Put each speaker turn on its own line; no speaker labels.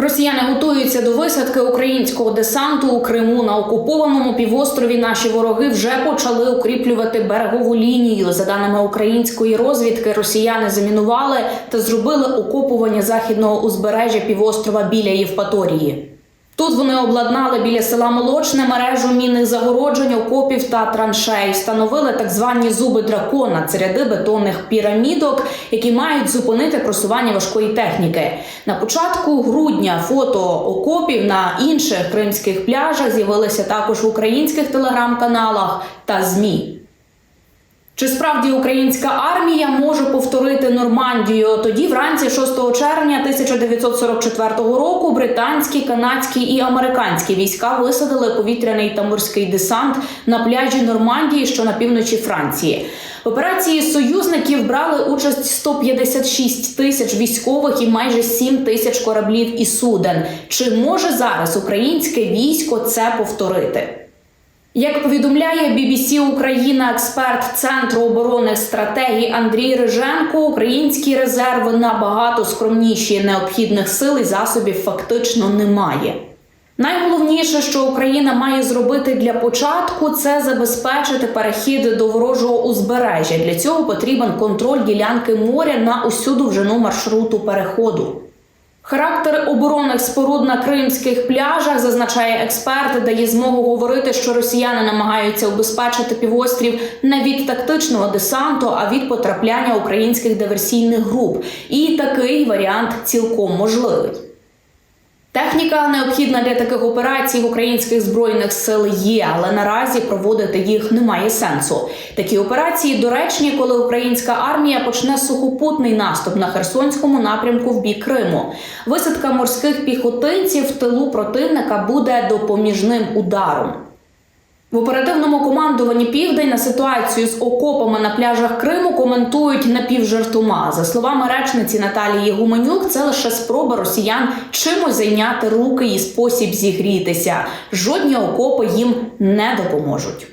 Росіяни готуються до висадки українського десанту у Криму на окупованому півострові. Наші вороги вже почали укріплювати берегову лінію. За даними української розвідки, росіяни замінували та зробили окопування західного узбережжя півострова біля Євпаторії. Тут вони обладнали біля села Молочне мережу мінних загороджень, окопів та траншей. Встановили так звані зуби дракона, це ряди бетонних пірамідок, які мають зупинити просування важкої техніки. На початку грудня фото окопів на інших кримських пляжах з'явилися також в українських телеграм-каналах та змі. Чи справді українська армія може повторити Нормандію? Тоді, вранці 6 червня 1944 року, британські, канадські і американські війська висадили повітряний та морський десант на пляжі Нормандії, що на півночі Франції. В операції союзників брали участь 156 тисяч військових і майже 7 тисяч кораблів і суден. Чи може зараз українське військо це повторити? Як повідомляє BBC Україна, експерт Центру оборонних стратегій Андрій Риженко, українські резерви набагато скромніші. Необхідних сил і засобів фактично немає. Найголовніше, що Україна має зробити для початку, це забезпечити перехід до ворожого узбережжя. Для цього потрібен контроль ділянки моря на усю довжину маршруту переходу. Характер оборонних споруд на кримських пляжах, зазначає експерт, дає змогу говорити, що росіяни намагаються убезпечити півострів не від тактичного десанту, а від потрапляння українських диверсійних груп. І такий варіант цілком можливий. Техніка необхідна для таких операцій в українських збройних сил є, але наразі проводити їх немає сенсу. Такі операції доречні, коли українська армія почне сухопутний наступ на Херсонському напрямку в бік Криму. Висадка морських піхотинців в тилу противника буде допоміжним ударом. В оперативному командуванні Південь на ситуацію з окопами на пляжах Криму коментують напівжартома. За словами речниці Наталії Гуменюк, це лише спроба росіян чимось зайняти руки і спосіб зігрітися. Жодні окопи їм не допоможуть.